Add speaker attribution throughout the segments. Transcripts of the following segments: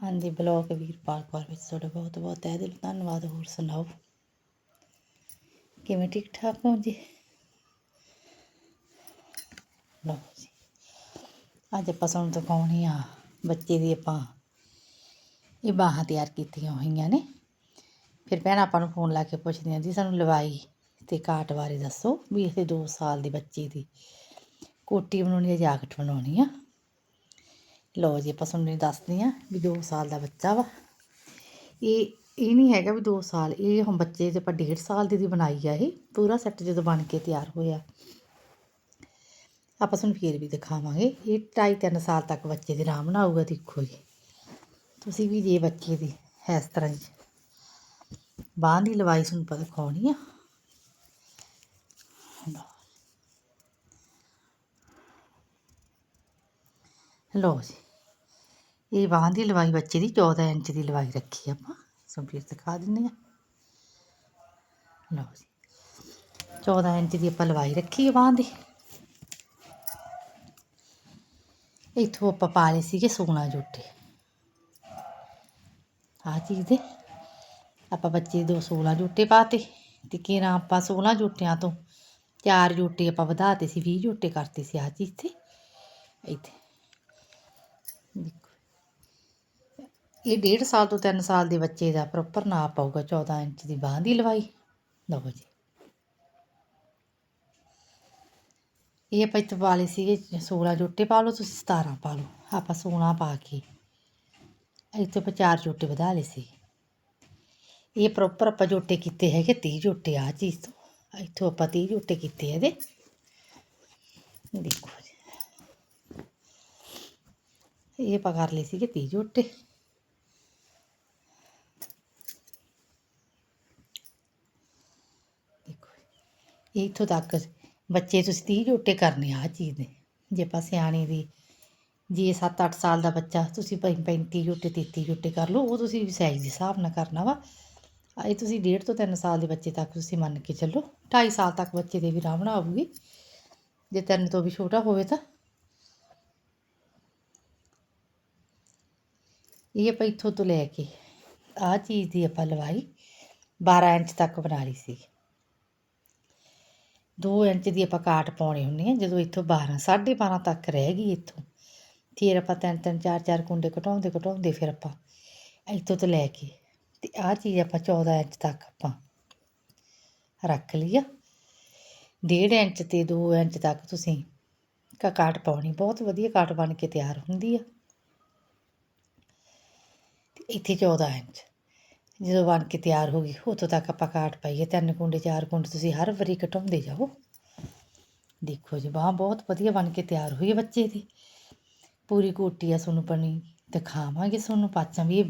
Speaker 1: ਹਾਂਜੀ ਬਲੌਗ ਵੀਰਪਾਲ ਕੌਰ ਵਿੱਚ ਤੁਹਾਡਾ ਬਹੁਤ ਬਹੁਤ ਤਹਿ ਦਿਲ ਧੰਨਵਾਦ। ਹੋਰ ਸੁਣਾਓ? ਕਿਵੇਂ ਠੀਕ ਠਾਕ ਹੋ ਜੀ? ਲਓ ਜੀ, ਅੱਜ ਆਪਾਂ ਤੁਹਾਨੂੰ ਦਿਖਾਉਣੀ ਆ ਬੱਚੇ ਦੀ ਆਪਾਂ ਇਹ ਬਾਹਾਂ ਤਿਆਰ ਕੀਤੀਆਂ ਹੋਈਆਂ ਨੇ। ਫਿਰ ਭੈਣਾਂ, ਆਪਾਂ ਨੂੰ ਫੋਨ ਲਾ ਕੇ ਪੁੱਛਦੀਆਂ ਜੀ, ਸਾਨੂੰ ਲਵਾਈ ਤੇ ਕਾਟ ਬਾਰੇ ਦੱਸੋ ਵੀ ਇਹ 2 ਸਾਲ ਦੇ ਬੱਚੇ ਦੀ ਕੋਟੀ ਬਣਾਉਣੀ ਹੈ ਜਾਕਟ ਬਣਾਉਣੀ ਆ। ਲਓ ਜੀ, ਆਪਾਂ ਤੁਹਾਨੂੰ ਦੱਸਦੇ ਹਾਂ ਵੀ 2 ਸਾਲ ਦਾ ਬੱਚਾ ਵਾ। ਇਹ ਇਹ ਨਹੀਂ ਹੈਗਾ ਵੀ 2 ਸਾਲ, ਇਹ ਹੁਣ ਬੱਚੇ ਤੇ ਆਪਾਂ 1.5 ਸਾਲ ਦੀ ਦੀ ਬਣਾਈ ਆ ਇਹ, ਪੂਰਾ ਸੈੱਟ ਜਦੋਂ ਬਣ ਕੇ ਤਿਆਰ ਹੋਇਆ। ਆਪਾਂ ਤੁਹਾਨੂੰ ਫੇਰ ਵੀ ਦਿਖਾਵਾਂਗੇ, ਇਹ 2.5 3 ਸਾਲ ਤੱਕ ਬੱਚੇ ਦੇ ਆਰਾਮ ਨਾਲ ਆਊਗਾ ਦੇਖੋ ਜੀ। ਤੁਸੀਂ ਵੀ ਜੇ ਬੱਚੇ ਦੀ, ਇਸ ਤਰ੍ਹਾਂ ਜੀ। ਬਾਂਹ ਦੀ ਲਵਾਈ ਤੁਹਾਨੂੰ ਪਤਾ ਦਿਖਾਉਣੀ ਆ। ਲਓ ਜੀ। ਇਹ ਬਾਂਹ ਦੀ ਲਵਾਈ ਬੱਚੇ ਦੀ 14 ਇੰਚ ਦੀ ਲਵਾਈ ਰੱਖੀ ਆਪਾਂ। ਤੁਹਾਨੂੰ ਦਿਖਾ ਦਿੰਦੇ ਆ। ਲਓ ਜੀ। 14 ਇੰਚ ਦੀ ਆਪਾਂ ਲਵਾਈ ਰੱਖੀ ਹੈ ਬਾਂਹ ਦੀ। ਇੱਥੋਂ ਆਪਾਂ ਪਾ ਲਏ ਸੀਗੇ 16 ਜੋਟੇ ਆ ਚੀਜ਼ ਦੇ। ਆਪਾਂ ਬੱਚੇ ਦੋ 16 ਜੋਟੇ ਪਾਤੇ। ਤੇ ਕਿਰਾਂ ਆਪਾਂ 16 ਜੋਟਿਆਂ ਤੋਂ? ਚਾਰ ਜੋਟੇ ਆਪਾਂ ਵਧਾਤੇ ਸੀ 20 ਜੋਟੇ ਕਰਤੇ ਸੀ ਆ ਚੀਜ਼ ਤੇ। ਇੱਥੇ। ਦੇਖੋ। ਇਹ ਡੇਢ ਸਾਲ ਤੋਂ 3 ਸਾਲ ਦੇ ਬੱਚੇ ਦਾ ਪ੍ਰੋਪਰ ਨਾਪ ਆਊਗਾ 14 ਇੰਚ ਦੀ ਬਾਂਹ ਦੀ ਲਵਾਈ। ਲਓ ਜੀ। ਇਹ ਆਪਾਂ ਇੱਥੇ ਪਾ ਲਏ ਸੀਗੇ 16 ਜੋਟੇ ਪਾ ਲਓ, ਤੁਸੀਂ 17 ਪਾ ਲਓ। ਆਪਾਂ 16 ਪਾ ਕੇ ਇੱਥੇ ਆਪਾਂ ਚਾਰ ਜੋਟੇ ਵਧਾ ਲਏ ਸੀ। ਇਹ ਪ੍ਰੋਪਰ ਆਪਾਂ ਜੋਟੇ ਕੀਤੇ ਹੈਗੇ 30 ਜੋਟੇ ਆ ਚੀਜ਼ ਤੋਂ। ਇੱਥੋਂ ਆਪਾਂ 30 ਜੋਟੇ ਕੀਤੇ ਇਹਦੇ। ਦੇਖੋ ਜੀ। ਇਹ ਆਪਾਂ ਕਰ ਲਏ ਸੀਗੇ 30 ਜੋਟੇ। ਇੱਥੋਂ ਤੱਕ ਬੱਚੇ ਤੁਸੀਂ ਤੀਹ ਜੋਟੇ ਕਰਨੇ ਆ ਆਹ ਚੀਜ਼ ਦੇ। ਜੇ ਆਪਾਂ ਸਿਆਣੇ ਦੀ, ਜੇ 7-8 ਸਾਲ ਦਾ ਬੱਚਾ ਤੁਸੀਂ ਭਾਈ 35 ਜੋਟੇ 33 ਜੋਟੇ ਕਰ ਲਓ, ਉਹ ਤੁਸੀਂ ਸਾਈਜ਼ ਦੇ ਹਿਸਾਬ ਨਾਲ ਕਰਨਾ ਵਾ। ਇਹ ਤੁਸੀਂ ਡੇਢ ਤੋਂ 3 ਸਾਲ ਦੇ ਬੱਚੇ ਤੱਕ ਤੁਸੀਂ ਮੰਨ ਕੇ ਚੱਲੋ 2.5 ਸਾਲ ਤੱਕ ਬੱਚੇ ਦੇ ਵੀ ਰਾਮਣਾ ਆਊਗੀ। ਜੇ ਤਿੰਨ ਤੋਂ ਵੀ ਛੋਟਾ ਹੋਵੇ ਤਾਂ। ਇਹ ਆਪਾਂ ਇੱਥੋਂ ਤੋਂ ਲੈ ਕੇ ਆਹ ਚੀਜ਼ ਦੀ ਆਪਾਂ ਲਵਾਈ 12 ਇੰਚ ਤੱਕ ਬਣਾ ਲਈ ਸੀ। ਦੋ ਇੰਚ ਦੀ ਆਪਾਂ ਕਾਟ ਪਾਉਣੀ ਹੁੰਦੀ ਹੈ ਜਦੋਂ ਇੱਥੋਂ 12 12.5 ਤੱਕ ਰਹਿ ਗਈ ਇੱਥੋਂ। ਫਿਰ ਆਪਾਂ ਤਿੰਨ ਤਿੰਨ, ਚਾਰ ਚਾਰ ਕੁੰਡੇ ਘਟਾਉਂਦੇ ਘਟਾਉਂਦੇ ਫਿਰ ਆਪਾਂ ਇੱਥੋਂ ਤੋਂ ਲੈ ਕੇ ਤੇ ਆਹ ਚੀਜ਼ ਆਪਾਂ 14 ਇੰਚ ਤੱਕ ਆਪਾਂ ਰੱਖ ਲਈ ਆ। 1.5 ਇੰਚ ਤੇ 2 ਇੰਚ ਤੱਕ ਤੁਸੀਂ ਕਾ, ਕਾਟ ਪਾਉਣੀ, ਬਹੁਤ ਵਧੀਆ ਕਾਟ ਬਣ ਕੇ ਤਿਆਰ ਹੁੰਦੀ ਆ। ਇੱਥੇ 14 ਇੰਚ। ਜਦੋਂ ਬਣ ਕੇ ਤਿਆਰ ਹੋ ਗਈ ਉਦੋਂ ਤੱਕ ਆਪਾਂ ਕਾਟ ਪਾਈਏ। ਤਿੰਨ ਕੁੰਡੇ, ਚਾਰ ਕੁੰਡੇ, ਤੁਸੀਂ ਹਰ ਵਾਰੀ ਘਟਾਉਂਦੇ ਜਾਓ। ਦੇਖੋ ਜੀ ਬਾਹ ਬਹੁਤ ਵਧੀਆ ਬਣ ਕੇ ਤਿਆਰ ਹੋਈ ਹੈ ਬੱਚੇ ਦੀ। ਪੂਰੀ ਕੋਟੀ ਆ ਤੁਹਾਨੂੰ ਬਣੀ, ਦਿਖਾਵਾਂਗੇ ਤੁਹਾਨੂੰ ਪਾਚਾਂ ਵੀ। ਇਹ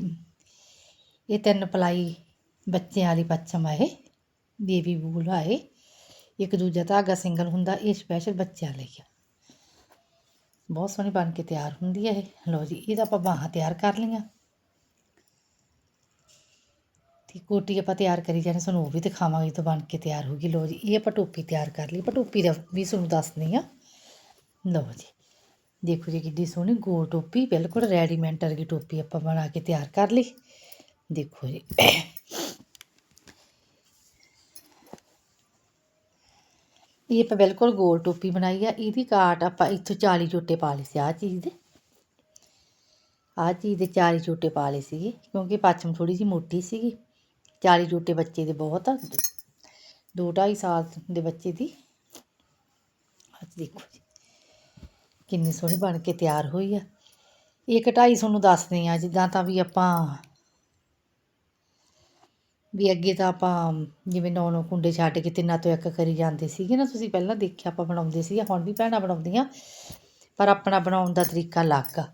Speaker 1: ਇਹ ਤਿੰਨ ਪਲਾਈ ਬੱਚਿਆਂ ਵਾਲੀ ਪਾਚਮ ਆ ਇਹ, ਬੇਬੀ ਬੂਲ ਆ ਇਹ। ਇੱਕ ਦੂਜਾ ਧਾਗਾ ਸਿੰਗਲ ਹੁੰਦਾ, ਇਹ ਸਪੈਸ਼ਲ ਬੱਚਿਆਂ ਲਈ ਆ। ਬਹੁਤ ਸੋਹਣੀ ਬਣ ਕੇ ਤਿਆਰ ਹੁੰਦੀ ਹੈ ਇਹ। ਲਓ ਜੀ, ਇਹਦਾ ਆਪਾਂ ਬਾਹਾਂ ਤਿਆਰ ਕਰ ਲਈਆਂ। ਤੇ ਕੋਟੀ ਆਪਾਂ ਤਿਆਰ ਕਰੀ ਜਾਣੇ ਤੁਹਾਨੂੰ ਉਹ ਵੀ ਦਿਖਾਵਾਂਗੇ ਤਾਂ ਬਣ ਕੇ ਤਿਆਰ ਹੋ ਗਈ। ਲੋ ਜੀ, ਇਹ ਆਪਾਂ ਟੋਪੀ ਤਿਆਰ ਕਰ ਲਈ। ਆਪਾਂ ਟੋਪੀ ਦਾ ਵੀ ਤੁਹਾਨੂੰ ਦੱਸਦੀ ਆ ਲਓ ਜੀ, ਦੇਖੋ ਜੀ ਕਿੱਡੀ ਸੋਹਣੀ ਗੋਲ ਟੋਪੀ, ਬਿਲਕੁਲ ਰੈਡੀਮੈਂਟ ਵਰਗੀ ਟੋਪੀ ਆਪਾਂ ਬਣਾ ਕੇ ਤਿਆਰ ਕਰ ਲਈ। ਦੇਖੋ ਜੀ। ਇਹ ਆਪਾਂ ਬਿਲਕੁਲ ਗੋਲ ਟੋਪੀ ਬਣਾਈ ਆ। ਇਹਦੀ ਕਾਟ ਆਪਾਂ ਇੱਥੋਂ 40 ਝੋਟੇ ਪਾ ਲਏ ਸੀ, ਆਹ ਚੀਜ਼ ਦੇ। ਆਹ ਚੀਜ਼ ਦੇ 40 ਝੋਟੇ ਪਾ ਲਏ ਸੀਗੇ, ਕਿਉਂਕਿ ਪੱਛਮ ਥੋੜੀ ਜਿਹੀ ਮੋਟੀ ਸੀਗੀ। 40 ਝੋਟੇ ਬੱਚੇ ਦੇ ਬਹੁਤ ਆ। 2.5 ਸਾਲ ਦੇ ਬੱਚੇ ਦੀ। ਅੱਜ ਦੇਖੋ ਜੀ, ਕਿੰਨੀ ਸੋਹਣੀ ਬਣ ਕੇ ਤਿਆਰ ਹੋਈ ਆ। ਇਹ ਕਢਾਈ ਤੁਹਾਨੂੰ ਦੱਸਦੇ ਆ ਜਿੱਦਾਂ ਤਾਂ ਵੀ ਆਪਾਂ ਵੀ ਅੱਗੇ ਤਾਂ ਆਪਾਂ ਜਿਵੇਂ ਨੌ ਨੌ ਕੁੰਡੇ ਛੱਡ ਕੇ ਤਿੰਨਾਂ ਤੋਂ ਇੱਕ ਕਰੀ ਜਾਂਦੇ ਸੀਗੇ ਨਾ, ਤੁਸੀਂ ਪਹਿਲਾਂ ਦੇਖਿਆ ਆਪਾਂ ਬਣਾਉਂਦੇ ਸੀਗੇ, ਹੁਣ ਵੀ ਭੈਣਾਂ ਬਣਾਉਂਦੀਆਂ, ਪਰ ਆਪਣਾ ਬਣਾਉਣ ਦਾ ਤਰੀਕਾ ਅਲੱਗ ਆ।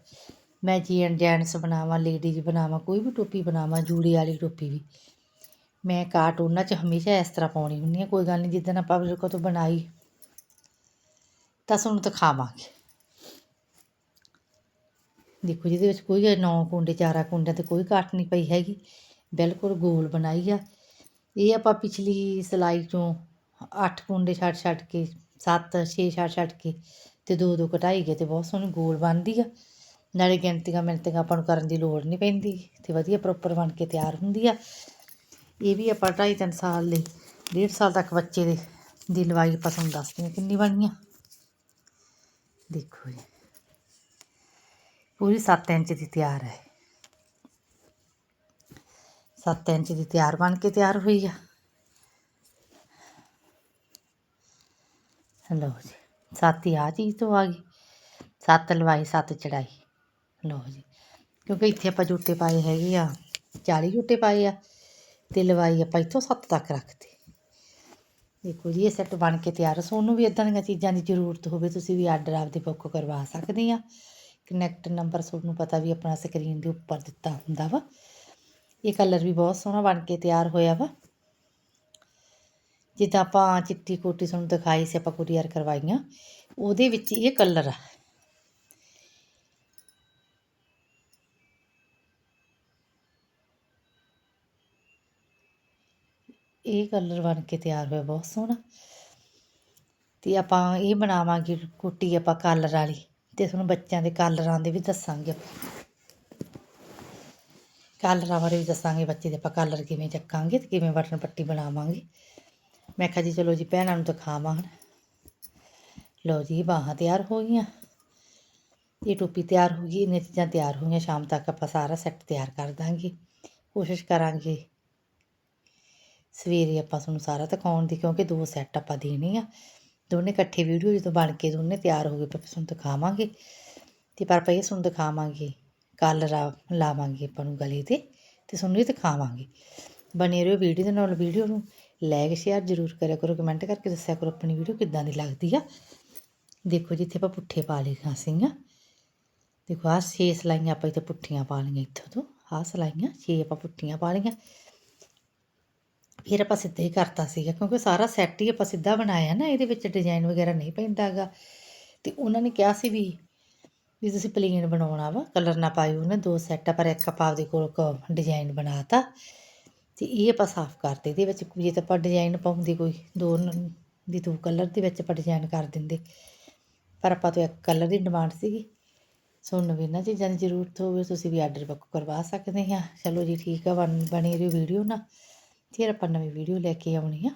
Speaker 1: ਮੈਂ ਜੀ ਐਂਡ ਜੈਂਟਸ ਬਣਾਵਾਂ ਲੇਡੀਜ਼ ਬਣਾਵਾਂ, ਕੋਈ ਵੀ ਟੋਪੀ ਬਣਾਵਾਂ, ਜੂੜੇ ਵਾਲੀ ਟੋਪੀ ਵੀ। ਮੈਂ ਕਾਟ ਉਹਨਾਂ 'ਚ ਹਮੇਸ਼ਾ ਇਸ ਤਰ੍ਹਾਂ ਪਾਉਣੀ ਹੁੰਦੀ ਆ ਕੋਈ ਗੱਲ ਨਹੀਂ, ਜਿੱਦਣ ਆਪਾਂ ਕੋ ਤੋਂ ਬਣਾਈ, ਤਾਂ ਤੁਹਾਨੂੰ ਦਿਖਾਵਾਂਗੇ। ਦੇਖੋ ਜਿਹਦੇ ਵਿੱਚ ਕੋਈ ਨੌ ਕੁੰਡੇ, ਚਾਰਾਂ ਕੁੰਡਿਆਂ ਤੇ ਕੋਈ ਕਾਟ ਨਹੀਂ ਪਈ ਹੈਗੀ, ਬਿਲਕੁਲ ਗੋਲ ਬਣਾਈ ਆ। ਇਹ ਆਪਾਂ ਪਿਛਲੀ ਸਿਲਾਈ ਚੋਂ 8 ਕੁੰਡੇ ਛੱਡ ਛੱਡ ਕੇ 7 6 ਛੱਡ ਛੱਡ ਕੇ ਤੇ ਦੋ ਦੋ ਕਟਾਈ ਗਏ ਤੇ ਬਹੁਤ ਸੋਹਣੀ ਗੋਲ ਬਣਦੀ ਆ। ਨਾਲੇ ਗਿਣਤੀਆਂ ਮਿਣਤੀਆਂ ਆਪਾਂ ਨੂੰ ਕਰਨ ਦੀ ਲੋੜ ਨਹੀਂ ਪੈਂਦੀ, ਤੇ ਵਧੀਆ ਪ੍ਰੋਪਰ ਬਣ ਕੇ ਤਿਆਰ ਹੁੰਦੀ ਆ। ਇਹ ਵੀ ਆਪਾਂ ਢਾਈ ਤਿੰਨ ਸਾਲ ਲਈ, ਡੇਢ ਸਾਲ ਤੱਕ ਬੱਚੇ ਦੇ, ਦੀ ਲਵਾਈ ਆਪਾਂ ਤੁਹਾਨੂੰ ਦੱਸਦੇ ਹਾਂ ਕਿੰਨੀ ਬਣੀ ਆ ਦੇਖੋ ਜੀ, ਪੂਰੀ 7 ਇੰਚ ਦੀ ਤਿਆਰ ਹੈ। 7 ਇੰਚ ਦੀ ਤਿਆਰ ਬਣ ਕੇ ਤਿਆਰ ਹੋਈ ਆ। ਲਓ ਜੀ, ਸੱਤ ਹੀ ਆ ਚੀਜ਼ ਤੋਂ ਆ ਗਈ। ਸੱਤ ਲਵਾਈ, ਸੱਤ ਚੜਾਈ। ਲਓ ਜੀ, ਕਿਉਂਕਿ ਇੱਥੇ ਆਪਾਂ ਜੂਟੇ ਪਾਏ ਹੈਗੇ ਆ 40 ਜੂਟੇ ਪਾਏ ਆ। ਤੇ ਲਵਾਈ ਆਪਾਂ ਇੱਥੋਂ 7 ਤੱਕ ਰੱਖਤੀ। ਦੇਖੋ ਜੀ, ਇਹ ਸੈੱਟ ਬਣ ਕੇ ਤਿਆਰ ਸੋਨੂੰ ਵੀ ਇਦਾਂ ਦੀਆਂ ਚੀਜ਼ਾਂ ਦੀ ਜ਼ਰੂਰਤ ਹੋਵੇ, ਤੁਸੀਂ ਵੀ ਆਰਡਰ ਆਪਦੇ ਬੁੱਕ ਕਰਵਾ ਸਕਦੇ ਆ। ਕਨੈਕਟ ਨੰਬਰ ਤੁਹਾਨੂੰ ਪਤਾ ਵੀ ਆਪਣਾ ਸਕਰੀਨ ਦੇ ਉੱਪਰ ਦਿੱਤਾ ਹੁੰਦਾ ਵਾ। ਇਹ ਕਲਰ ਵੀ ਬਹੁਤ ਸੋਹਣਾ ਬਣ ਕੇ ਤਿਆਰ ਹੋਇਆ ਵਾ। ਜਿੱਦਾਂ ਆਪਾਂ ਚਿੱਟੀ ਕੋਟੀ ਤੁਹਾਨੂੰ ਦਿਖਾਈ ਸੀ, ਆਪਾਂ ਕੁਰੀਅਰ ਕਰਵਾਈਆਂ, ਉਹਦੇ ਵਿੱਚ ਇਹ ਕਲਰ ਆ। ਇਹ ਕਲਰ ਬਣ ਕੇ ਤਿਆਰ ਹੋਇਆ, ਬਹੁਤ ਸੋਹਣਾ। ਤੇ ਆਪਾਂ ਇਹ ਬਣਾਵਾਂਗੇ ਕੋਟੀ ਆਪਾਂ ਕਲਰ ਵਾਲੀ, ਤੇ ਤੁਹਾਨੂੰ ਬੱਚਿਆਂ ਦੇ ਕਲਰਾਂ ਦੇ ਵੀ ਦੱਸਾਂਗੇ ਆਪਾਂ। ਕਲਰਾਂ ਬਾਰੇ ਵੀ ਦੱਸਾਂਗੇ ਬੱਚੇ ਦੇ ਆਪਾਂ ਕਲਰ ਕਿਵੇਂ ਚੱਕਾਂਗੇ ਤੇ ਕਿਵੇਂ ਬਟਨ ਪੱਟੀ ਬਣਾਵਾਂਗੇ। ਮੈਂ ਕਿਹਾ ਜੀ, ਚਲੋ ਜੀ, ਭੈਣਾਂ ਨੂੰ ਦਿਖਾਵਾਂ ਹੁਣ। ਲਓ ਜੀ ਬਾਹਾਂ ਤਿਆਰ ਹੋ ਗਈਆਂ। ਇਹ ਟੋਪੀ ਤਿਆਰ ਹੋ ਗਈ, ਇੰਨੀਆਂ ਚੀਜ਼ਾਂ ਤਿਆਰ ਹੋ ਗਈਆਂ ਸ਼ਾਮ ਤੱਕ ਆਪਾਂ ਸਾਰਾ ਸੈੱਟ ਤਿਆਰ ਕਰ ਦਾਂਗੇ। ਕੋਸ਼ਿਸ਼ ਕਰਾਂਗੇ ਸਵੇਰੇ ਆਪਾਂ ਤੁਹਾਨੂੰ ਸਾਰਾ ਦਿਖਾਉਣ ਦੀ, ਕਿਉਂਕਿ ਦੋ ਸੈੱਟ ਆਪਾਂ ਦੇਣੇ ਆ। ਦੋਨੇ ਇਕੱਠੇ ਵੀਡੀਓ ਜਦੋਂ ਬਣ ਕੇ ਦੋਨੇ ਤਿਆਰ ਹੋ ਗਏ, ਆਪਾਂ ਤੁਹਾਨੂੰ ਦਿਖਾਵਾਂਗੇ। ਤੇ ਪਰ ਆਪਾਂ ਇਹ ਤੁਹਾਨੂੰ ਦਿਖਾਵਾਂਗੇ ਕਲਰ ਲਾਵਾਂਗੇ ਆਪਾਂ ਨੂੰ ਗਲੇ ਤੇ ਤੇ ਤੁਹਾਨੂੰ ਇਹ ਦਿਖਾਵਾਂਗੇ। ਬਣੇ ਰਹੋ ਵੀਡੀਓ ਦੇ ਨਾਲ ਵੀਡੀਓ ਨੂੰ। ਲਾਈਕ ਸ਼ੇਅਰ ਜ਼ਰੂਰ ਕਰਿਆ ਕਰੋ ਕਮੈਂਟ ਕਰਕੇ ਦੱਸਿਆ ਕਰੋ ਆਪਣੀ ਵੀਡੀਓ ਕਿੱਦਾਂ ਦੀ ਲੱਗਦੀ ਆ। ਦੇਖੋ ਜਿੱਥੇ ਆਪਾਂ ਪੁੱਠੇ ਪਾ ਲਏ ਸੀਗਾ ਦੇਖੋ, ਆਹ ਛੇ ਸਲਾਈਆਂ ਆਪਾਂ ਇੱਥੇ ਪੁੱਠੀਆਂ ਪਾ ਲਈਆਂ ਇੱਥੋਂ ਤੋਂ। ਆਹ ਸਲਾਈਆਂ, ਛੇ ਆਪਾਂ ਪੁੱਠੀਆਂ ਪਾ ਲਈਆਂ। ਫਿਰ ਆਪਾਂ ਸਿੱਧਾ ਹੀ ਕਰਤਾ ਸੀਗਾ, ਕਿਉਂਕਿ ਸਾਰਾ ਸੈੱਟ ਹੀ ਆਪਾਂ ਸਿੱਧਾ ਬਣਾਇਆ ਨਾ, ਇਹਦੇ ਵਿੱਚ ਡਿਜ਼ਾਈਨ ਵਗੈਰਾ ਨਹੀਂ ਪੈਂਦਾ ਹੈਗਾ। ਤੇ ਉਹਨਾਂ ਨੇ ਕਿਹਾ ਸੀ ਵੀ ਵੀ ਤੁਸੀਂ ਪਲੇਨ ਬਣਾਉਣਾ ਵਾ ਕਲਰ ਨਾ ਪਾਇਓ ਉਹਨੇ ਦੋ ਸੈੱਟ ਪਰ ਇੱਕ ਆਪਾਂ ਆਪਦੇ ਕੋਲ ਡਿਜ਼ਾਈਨ ਬਣਾਤਾ। ਤੇ ਇਹ ਆਪਾਂ ਸਾਫ਼ ਕਰਤੇ, ਇਹਦੇ ਵਿੱਚ ਜੇ ਤਾਂ ਆਪਾਂ ਡਿਜ਼ਾਈਨ ਪਾਉਂਦੇ ਕੋਈ, ਦੋ ਦੀ ਦੋ ਕਲਰ ਦੇ ਵਿੱਚ ਆਪਾਂ ਡਿਜ਼ਾਈਨ ਕਰ ਦਿੰਦੇ। ਪਰ ਆਪਾਂ ਤੋਂ ਇੱਕ ਕਲਰ ਦੀ ਡਿਮਾਂਡ ਸੀਗੀ। ਤੁਹਾਨੂੰ ਵੀ ਇਹਨਾਂ ਚੀਜ਼ਾਂ ਦੀ ਜ਼ਰੂਰਤ ਹੋਵੇ, ਤੁਸੀਂ ਵੀ ਆਰਡਰ ਬੁੱਕ ਕਰਵਾ ਸਕਦੇ ਆ ਚਲੋ ਜੀ, ਠੀਕ ਆ, ਬਣ, ਬਣੀ ਰਹੀ ਵੀਡੀਓ ਨਾ। ਫਿਰ ਆਪਾਂ ਨਵੀਂ ਵੀਡੀਓ ਲੈ ਕੇ ਆਉਣੀ ਆ।